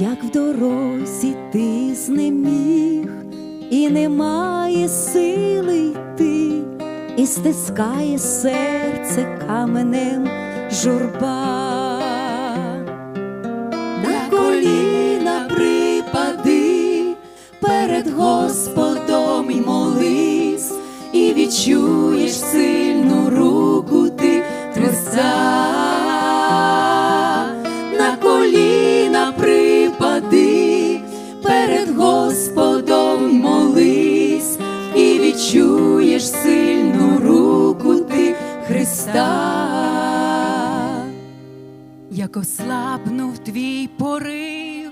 як в дорозі ти знеміг, і немає сили йти, і стискає серце каменем журба. На коліна припади перед Господом й молись, і відчуєш сильну Христа. як ослабнув твій порив,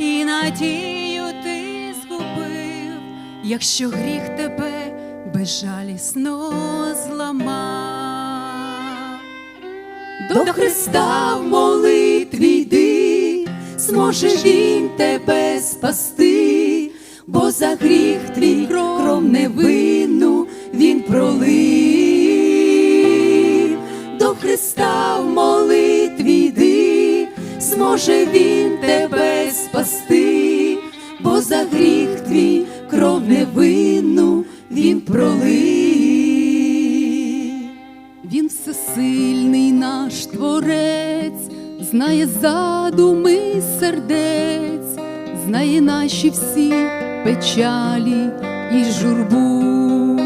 і надію ти згубив, якщо гріх тебе безжалісно зламав. До Христа в молитві йди, зможе Він тебе спасти, бо за гріх твій кров невинну Він пролив. Зможе Він тебе спасти, бо за гріх твій кров невинну Він пролив. Він всесильний наш творець, знає задуми сердець, знає наші всі печалі і журбу.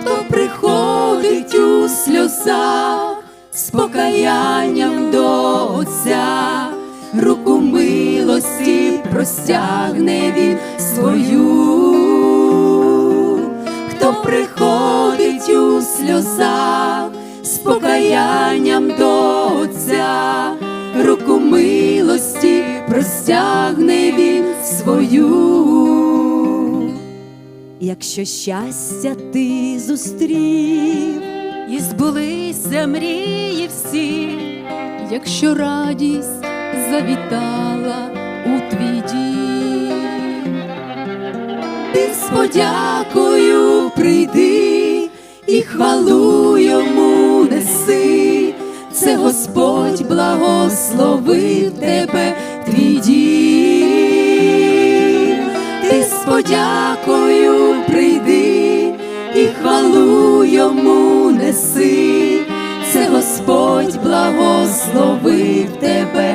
Хто приходить у сльозах з покаянням до Отця, руку милості простягне він свою, хто приходить у сльозах з покаянням до Отця, руку милості простягне він свою. Якщо щастя ти зустрів, І збулися мрії всі, якщо радість завітала у твій дім. ти з подякою прийди і хвалу йому неси, це Господь благословив тебе, твій дім. Ти з подякою прийди і хвалу йому неси, Господь благословив тебе.